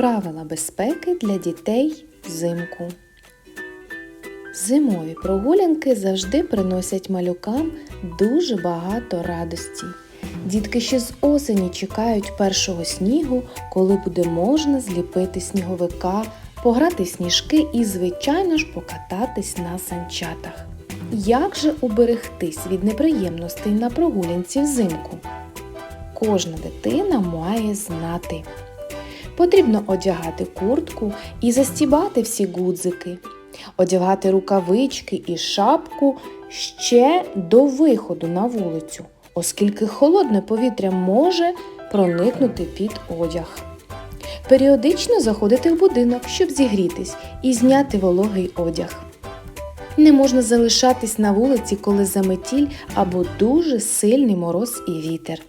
Правила безпеки для дітей взимку. Зимові прогулянки завжди приносять малюкам дуже багато радості. Дітки ще з осені чекають першого снігу, коли буде можна зліпити сніговика, пограти сніжки і, звичайно ж, покататись на санчатах. Як же уберегтись від неприємностей на прогулянці взимку? Кожна дитина має знати. Потрібно одягати куртку і застібати всі гудзики, одягати рукавички і шапку ще до виходу на вулицю, оскільки холодне повітря може проникнути під одяг. Періодично заходити в будинок, щоб зігрітись і зняти вологий одяг. Не можна залишатись на вулиці, коли заметіль або дуже сильний мороз і вітер.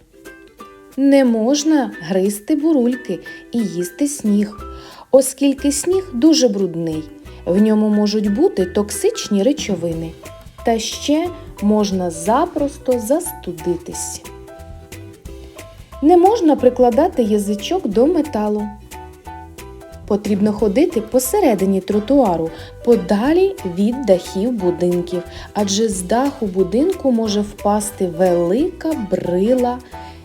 Не можна гризти бурульки і їсти сніг, оскільки сніг дуже брудний, в ньому можуть бути токсичні речовини. Та ще можна запросто застудитись. Не можна прикладати язичок до металу. Потрібно ходити посередині тротуару, подалі від дахів будинків, адже з даху будинку може впасти велика брила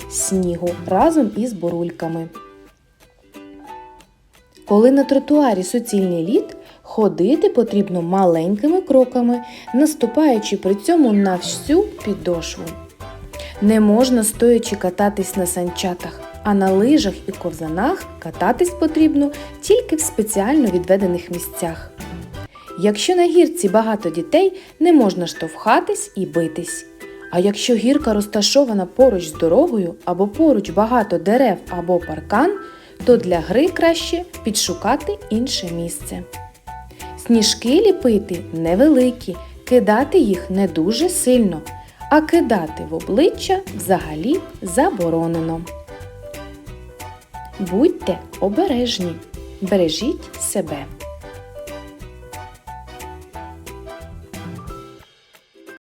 снігу разом із бурульками. Коли на тротуарі суцільний лід, ходити потрібно маленькими кроками, наступаючи при цьому на всю підошву. Не можна стоячи кататись на санчатах, а на лижах і ковзанах кататись потрібно тільки в спеціально відведених місцях. Якщо на гірці багато дітей, не можна штовхатись і битись. А якщо гірка розташована поруч з дорогою або поруч багато дерев або паркан, то для гри краще підшукати інше місце. Сніжки ліпити невеликі, кидати їх не дуже сильно, а кидати в обличчя взагалі заборонено. Будьте обережні, бережіть себе.